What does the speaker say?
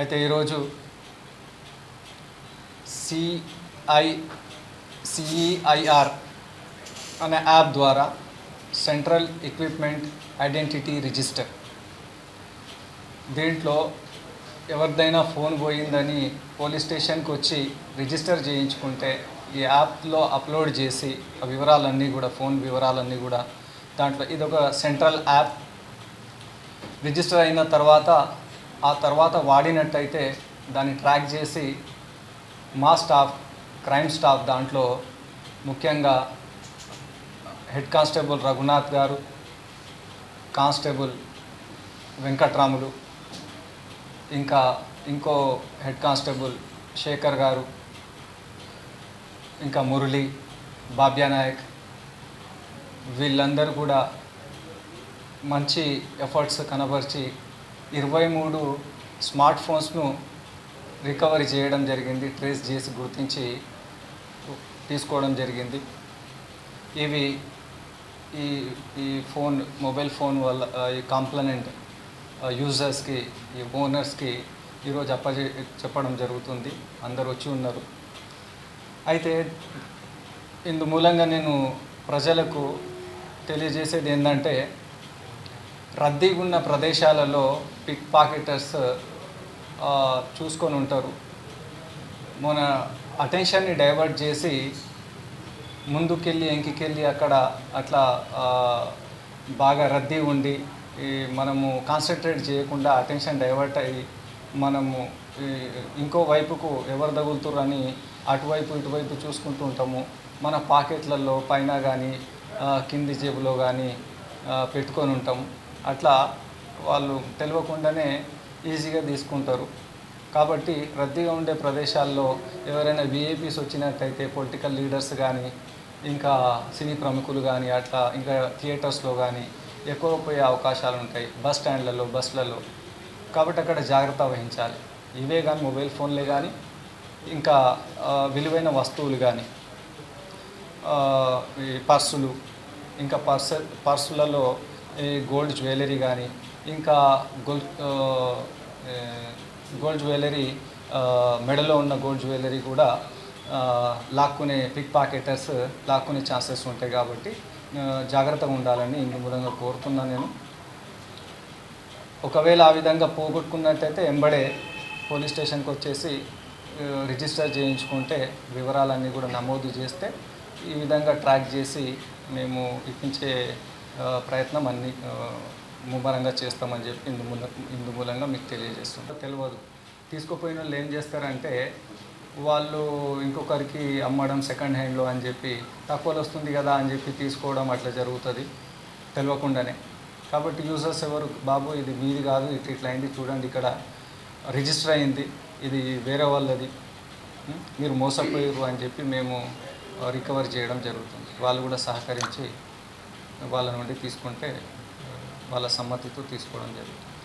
అయితే ఈరోజు CI CEIR అనే యాప్ ద్వారా సెంట్రల్ ఎక్విప్మెంట్ ఐడెంటిటీ రిజిస్టర్. దీంట్లో ఎవరిదైనా ఫోన్ పోయిందని పోలీస్ స్టేషన్కి వచ్చి రిజిస్టర్ చేయించుకుంటే ఈ యాప్లో అప్లోడ్ చేసి ఆ వివరాలన్నీ కూడా ఫోన్ వివరాలన్నీ కూడా దాంట్లో ఇదొక సెంట్రల్ యాప్. రిజిస్టర్ అయిన తర్వాత ఆ తర్వాత వాడినట్టయితే దాన్ని ట్రాక్ చేసి మా స్టాఫ్ క్రైమ్ స్టాఫ్ దాంట్లో ముఖ్యంగా హెడ్ కానిస్టేబుల్ రఘునాథ్ గారు కానిస్టేబుల్ వెంకట్రాములు ఇంకా ఇంకో హెడ్ కానిస్టేబుల్ శేఖర్ గారు ఇంకా మురళి బాబ్యా నాయక్ వీళ్ళందరూ కూడా మంచి ఎఫర్ట్స్ కనబరిచి ఇరవై మూడు స్మార్ట్ ఫోన్స్ను రికవరీ చేయడం జరిగింది ట్రేస్ చేసి గుర్తించి తీసుకోవడం జరిగింది. ఇవి ఈ ఈ ఫోన్ మొబైల్ ఫోన్ వల్ల ఈ కాంప్లనెంట్ యూజర్స్కి ఈ ఓనర్స్కి ఈరోజు అప్పజె చెప్పడం జరుగుతుంది. అందరు వచ్చి ఉన్నారు. అయితే ఇందు మూలంగా నేను ప్రజలకు తెలియజేసేది ఏంటంటే రద్దీగా ఉన్న ప్రదేశాలలో పిక్ పాకెటర్స్ చూసుకొని ఉంటారు. మన అటెన్షన్ని డైవర్ట్ చేసి ముందుకెళ్ళి ఎంకికెళ్ళి అక్కడ అట్లా బాగా రద్దీ ఉండి ఈ మనము కాన్సన్ట్రేట్ చేయకుండా అటెన్షన్ డైవర్ట్ అయ్యి మనము ఇంకో వైపుకు ఎవరు తగులుతుర్రు అటువైపు ఇటువైపు చూసుకుంటూ ఉంటాము. మన పాకెట్లలో పైన కానీ కింది జేబులో కానీ పెట్టుకొని ఉంటాము. అట్లా వాళ్ళు తెలియకుండానే ఈజీగా తీసుకుంటారు. కాబట్టి రద్దీగా ఉండే ప్రదేశాల్లో ఎవరైనా విఐపీస్ వచ్చినట్టయితే పొలిటికల్ లీడర్స్ కానీ ఇంకా సినీ ప్రముఖులు కానీ అట్లా ఇంకా థియేటర్స్లో కానీ ఎక్కువ పోయే అవకాశాలు ఉంటాయి. బస్ స్టాండ్లలో బస్సులలో కాబట్టి అక్కడ జాగ్రత్త వహించాలి. ఇవే కానీ మొబైల్ ఫోన్లే కానీ ఇంకా విలువైన వస్తువులు కానీ ఈ పర్సులు ఇంకా పర్స్ పర్సులలో గోల్డ్ జ్యువెలరీ కానీ ఇంకా గోల్డ్ గోల్డ్ జ్యువెలరీ మెడలో ఉన్న గోల్డ్ జ్యువెలరీ కూడా లాక్కునే పిక్ పాకెటర్స్ లాక్కునే ఛాన్సెస్ ఉంటాయి కాబట్టి జాగ్రత్తగా ఉండాలని ఇందు మూలంగా కోరుతున్నాను నేను. ఒకవేళ ఆ విధంగా పోగొట్టుకున్నట్టయితే ఎంబడే పోలీస్ స్టేషన్కి వచ్చేసి రిజిస్టర్ చేయించుకుంటే వివరాలన్నీ కూడా నమోదు చేస్తే ఈ విధంగా ట్రాక్ చేసి మేము ఇప్పించే ప్రయత్నం అన్ని ముమ్మరంగా చేస్తామని చెప్పి ఇందు మూల ఇందు మూలంగా మీకు తెలియజేస్తున్నాం తెలియదు. తీసుకుపోయిన వాళ్ళు ఏం చేస్తారంటే వాళ్ళు ఇంకొకరికి అమ్మడం సెకండ్ హ్యాండ్లో అని చెప్పి తక్కువలో వస్తుంది కదా అని చెప్పి తీసుకోవడం అట్లా జరుగుతుంది. తెలియకుండానే. కాబట్టి యూజర్స్ ఎవరు? బాబు ఇది మీది కాదు ఇట్లా ఇట్లా అయింది చూడండి ఇక్కడ. రిజిస్టర్ అయింది ఇది వేరే వాళ్ళది. మీరు మోసపోయారు అని చెప్పి మేము రికవర్ చేయడం జరుగుతుంది. వాళ్ళు కూడా సహకరించి వాళ్ళ నుండి తీసుకుంటే వాళ్ళ సమ్మతితో తీసుకోవడం జరుగుతుంది.